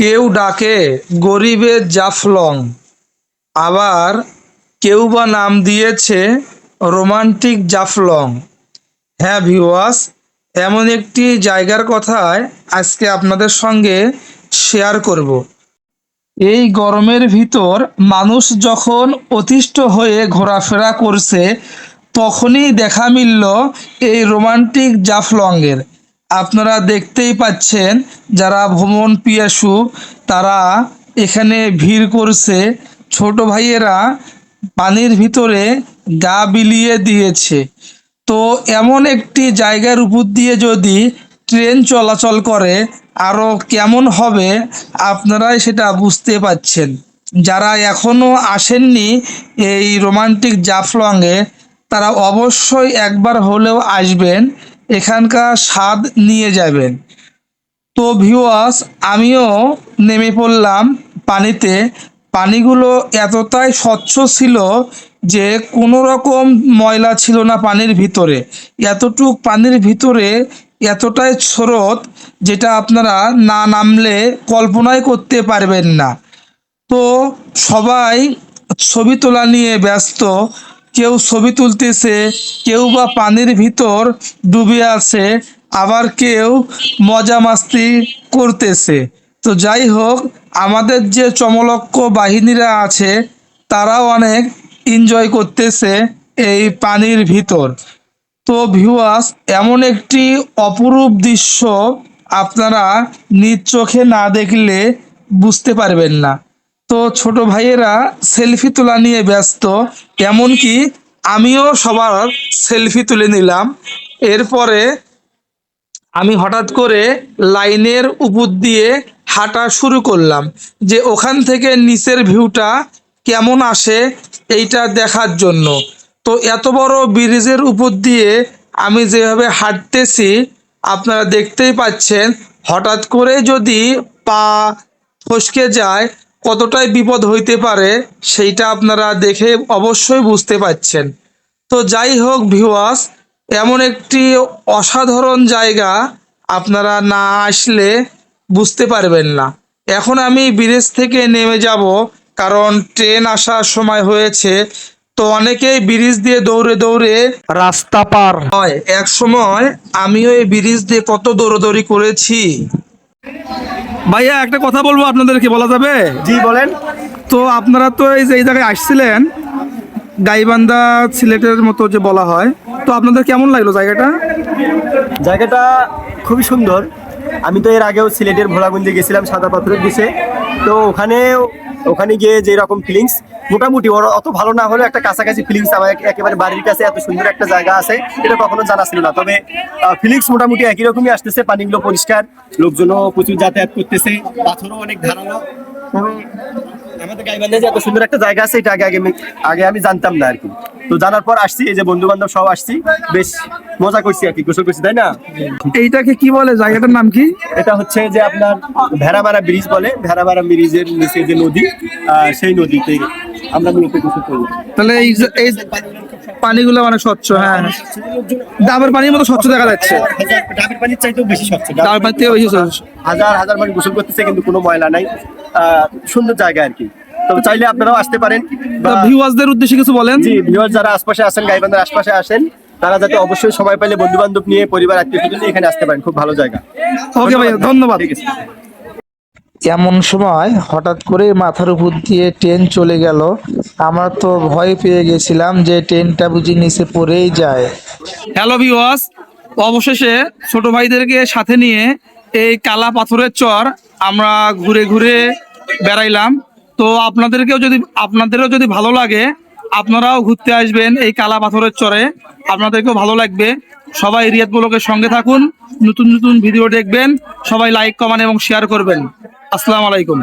কেউ ডাকে গরিবের জাফলং। আবার কেউ বা নাম দিয়েছে, রোমান্টিক জাফলং। হ্যাঁ ভিউয়ার্স, এমন একটি জায়গার কথায় আজকে আপনাদের সঙ্গে শেয়ার করব। এই গরমের ভিতর মানুষ যখন অতিষ্ঠ হয়ে ঘোরাফেরা করছে, তখনই দেখা মিলল এই রোমান্টিক জাফলংয়ের। আপনারা দেখতেই পাচ্ছেন যারা ভ্রমণ পিয়াসু, তারা এখানে ভিড় করছে। ছোট ভাইয়েরা পানির ভিতরে গা বিলিয়ে দিয়েছে। তো এমন একটি জায়গার উপর দিয়ে যদি ট্রেন চলাচল করে আরও কেমন হবে আপনারাই সেটা বুঝতে পাচ্ছেন। যারা এখনও আসেননি এই রোমান্টিক জাফলংয়ে, তারা অবশ্যই একবার হলেও আসবেন। এখানকার স্বাদ নিয়ে যাবেন। তো ভিউয়ার্স আমিও নেমে পড়লাম পানিতে। পানিগুলো এতটাই স্বচ্ছ ছিল যে কোনো রকম ময়লা ছিল না পানির ভিতরে। এতটুক পানির ভিতরে এতটাই স্রোত যেটা আপনারা না নামলে কল্পনাই করতে পারবেন না। তো সবাই ছবি তোলা নিয়ে ব্যস্ত। কেউ ছবি তুলতেছে, কেউ বা পানির ভিতর ডুবে আছে, আবার কেউ মজা মাস্তি করতেছে। তো যাই হোক, আমাদের যে চমলক্ষ বাহিনীরা আছে, তারাও অনেক এনজয় করতেছে এই পানির ভিতর। তো ভিউয়ার্স এমন একটি অপরূপ দৃশ্য আপনারা নিজ চোখে না দেখলে বুঝতে পারবেন না। তো ছোট ভাইয়েরা সেলফি তোলা নিয়ে ব্যস্ত। এমনকি আমিও সবার সেলফি তুলে নিলাম। এরপরে আমি হঠাৎ করে লাইনের উপর দিয়ে হাঁটা শুরু করলাম যে ওখান থেকে নিচের ভিউটা কেমন আসে এইটা দেখার জন্য। তো এত বড় ব্রিজের উপর দিয়ে আমি যেভাবে হাঁটতেছি, আপনারা দেখতেই পাচ্ছেন, হঠাৎ করে যদি পা ফসকে যায় কতটাই বিপদ হইতে পারে সেইটা আপনারা দেখে অবশ্যই বুঝতে পাচ্ছেন তো যাই হোক ভিউয়ার্স এমন একটি অসাধারণ জায়গা আপনারা না আসলে বুঝতে পারবেন না। এখন আমি ব্রিজ থেকে নেমে যাব কারণ ট্রেন আসার সময় হয়েছে। তো অনেকেই ব্রিজ দিয়ে দৌড়ে দৌড়ে রাস্তা পার। হয়। এক সময় আমিও এই ব্রিজ দিয়ে কত দৌড়দৌড়ি করেছি। ভাইয়া একটা কথা বলব আপনাদেরকে বলা যাবে? জি বলেন। তো আপনারা তো এই যে এই জায়গায় আসছিলেন গাইবান্ধা সিলেটের মতো যে বলা হয় তো আপনাদের কেমন লাগল জায়গাটা? জায়গাটা খুবই সুন্দর। আমি তো এর আগেও সিলেটের ভোলাগঞ্জে গেছিলাম সাদা পাথরের দিছে তো ওখানে ওখানে গিয়ে যে রকম ফিলিংস মোটামুটি ওর অত ভালো না হলেও একটা কাছাকাছি ফিলিংস আমার একেবারে বাড়ির কাছে এত সুন্দর একটা জায়গা আছে, এটা কখনো জানা ছিল না। তবে ফিলিংস মোটামুটি একই রকমই আসতেছে, পানিগুলো পরিষ্কার, লোকজনও প্রচুর যাতায়াত করতেছে, পাথরও অনেক ধারালো। আমাদের গাইবান্ধায় যে এত সুন্দর একটা জায়গা আছে, এটা আগে আগে আগে আমি জানতাম না আর কি। তো জানার পর আসছি, এই যে বন্ধু বান্ধব সব আসছি, বেশ মজা করছি আর কি গোসল করছি তাই না? এইটাকে কি বলে? জায়গাটার নাম কি? এটা হচ্ছে যে আপনার ভেড়ামারা ব্রিজ বলে ভেড়ামারা ব্রিজের নিচে যে নদী সেই নদীতে আমরা মূলত গোসল করি। তাহলে এই পানিগুলো অনেক স্বচ্ছ হ্যাঁ। ডাবের পানির মতো স্বচ্ছ দেখা যাচ্ছে। ডাবের পানির চাইতেও বেশি স্বচ্ছ ডাবের পানি থেকে বেশি স্বচ্ছ। হাজার হাজার মানুষ গোসল করতেছে কিন্তু কোনো ময়লা নাই। আহ, সুন্দর জায়গা আর কি। তবে চাইলে আপনারাও আসতে পারেন ভিউয়ার্সদের উদ্দেশ্যে কিছু বলেন। জি ভিউয়ার যারা আশপাশে আসেন গাইবান্ধার আশপাশে আসেন তারা যাতে অবশ্যই সময় পাইলে বন্ধু বান্ধব নিয়ে পরিবার আত্মীয় স্বজন এখানে আসতে পারেন খুব ভালো জায়গা। ওকে ভাইয়া ধন্যবাদ। ঠিক আছে। এমন সময়? হঠাৎ করে মাথার উপর দিয়ে ট্রেন চলে গেল। আমরা তো ভয় পেয়ে গেছিলাম যে ট্রেনটা বুঝি নিচে পড়েই যায়। হ্যালো ভিওয়াস অবশেষে ছোট ভাইদেরকে সাথে নিয়ে এই কালা পাথরের চর আমরা ঘুরে ঘুরে বেড়াইলাম। তো আপনাদেরকেও যদি আপনাদেরও যদি ভালো লাগে আপনারাও ঘুরতে আসবেন এই কালা পাথরের চরে। আপনাদেরকেও ভালো লাগবে। সবাই রিয়াদ ব্লগের সঙ্গে থাকুন। নতুন নতুন ভিডিও দেখবেন। সবাই লাইক কমান এবং শেয়ার করবেন। আসসালামু আলাইকুম।